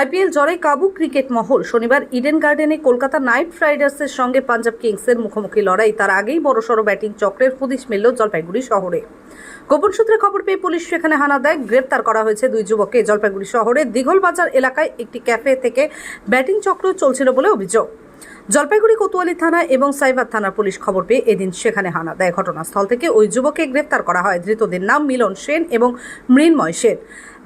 IPL জ্বরে কাবু cricket মহল। শনিবার ইডেন গার্ডেনে কলকাতা নাইট রাইডার্সের সঙ্গে পাঞ্জাব কিংসের মুখোমুখি লড়াই। তার আগেই বড়সড় ব্যাটিং চক্রের হদিশ মিলল জলপাইগুড়ি শহরে। গোপন সূত্রে খবর পেয়ে পুলিশ সেখানে হানা দেয়। গ্রেপ্তার করা হয়েছে দুই যুবককে। জলপাইগুড়ি শহরের দিঘলবাজার এলাকায় একটি ক্যাফে থেকে ব্যাটিং চক্র চলছিল বলে অভিযোগ। জলপাইগুড়ি কোতোয়ালি থানা এবং সাইবার থানার পুলিশ খবর পেয়ে এদিন সেখানে হানা দেয় ঘটনাস্থল থেকে ওই যুবককে গ্রেপ্তার করা হয়। ধৃতদের নাম মিলন সেন এবং মৃন্ময় সেন।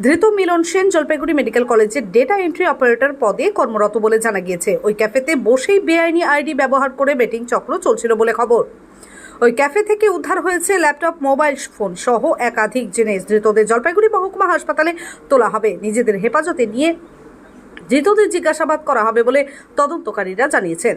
ধৃত মিলন সেন জলপাইগুড়ি মেডিকেল কলেজের ডেটা এন্ট্রি অপারেটর পদে কর্মরত বলে জানা গিয়েছে। ওই ক্যাফেতে বসেই বেআইনি আইডি ব্যবহার করে বেটিং চক্র চলছিল বলে খবর। ওই ক্যাফে থেকে উদ্ধার হয়েছে ল্যাপটপ, মোবাইল ফোন সহ একাধিক জিনিস। ধৃতদের জলপাইগুড়ি মহকুমা হাসপাতালে তোলা হবে। নিজেদের হেফাজতে নিয়ে ধৃতদের জিজ্ঞাসাবাদ করা হবে বলে তদন্তকারীরা জানিয়েছেন।